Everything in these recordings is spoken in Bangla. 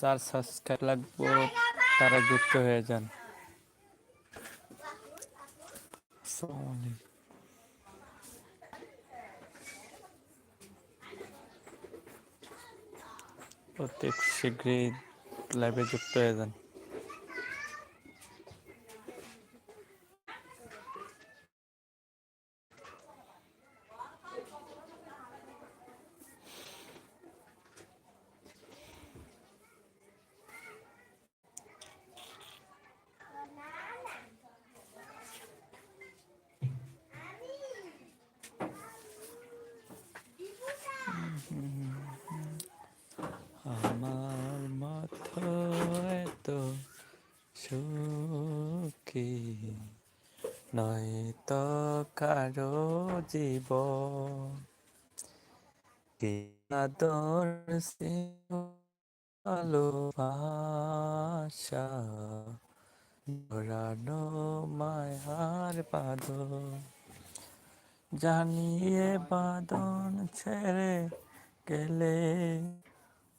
চার সাবস্ক্রাইব লাগবো তারা যুক্ত হয়ে যান। প্রত্যেক শীঘ্রই লাইভে যুক্ত হয়ে যান আমার মতো এত সুখী নয় তো কারও জীবন কি আদর স্নেহ ভালোবাসা ধরানো মায়ার বাদন জানিয়ে বাদন ছেড়ে গেলে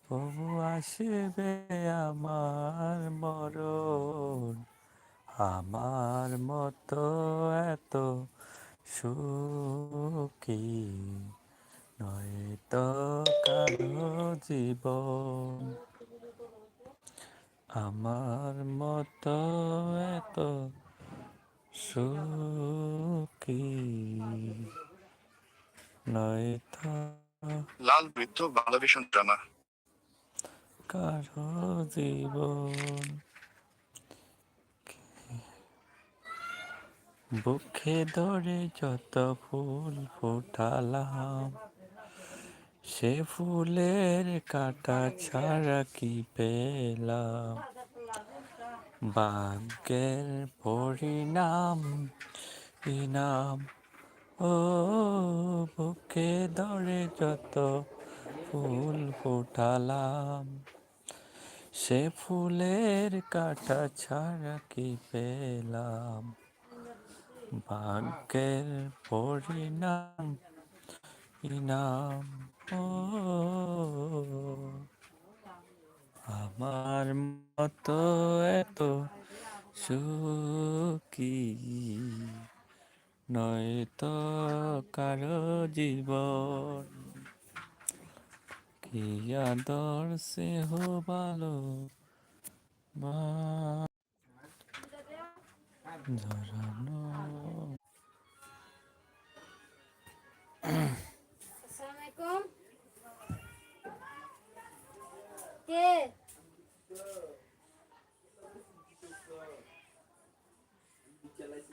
প্রভু আসবে আমার মরণ। আমার মতো এত সুখী নয় তো কারও জীবন। আমার মতো এত সুখী নয় তো লাল বৃত্ত বাংলাদেশন ড্রামা। কারও জীবন। বুকে ধরে যত ফুল ফোটালাম, সে ফুলের কাটা ছাড়া কি পেলাম? ভাগ্যের পরিণাম, ইনাম, ও বুকে ধরে যত ফুল ফোটালাম, সে ফুলের কাটা ছাড়া কি পেলাম? ভাগ্যের পরিণাম ইনাম। আমার মতো এত সুখী নয় তো কারও জীবন। কি আদর স্নেহ ভালো বা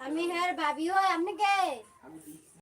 আমি হ্যাঁ ভাবি হয় আপনি কে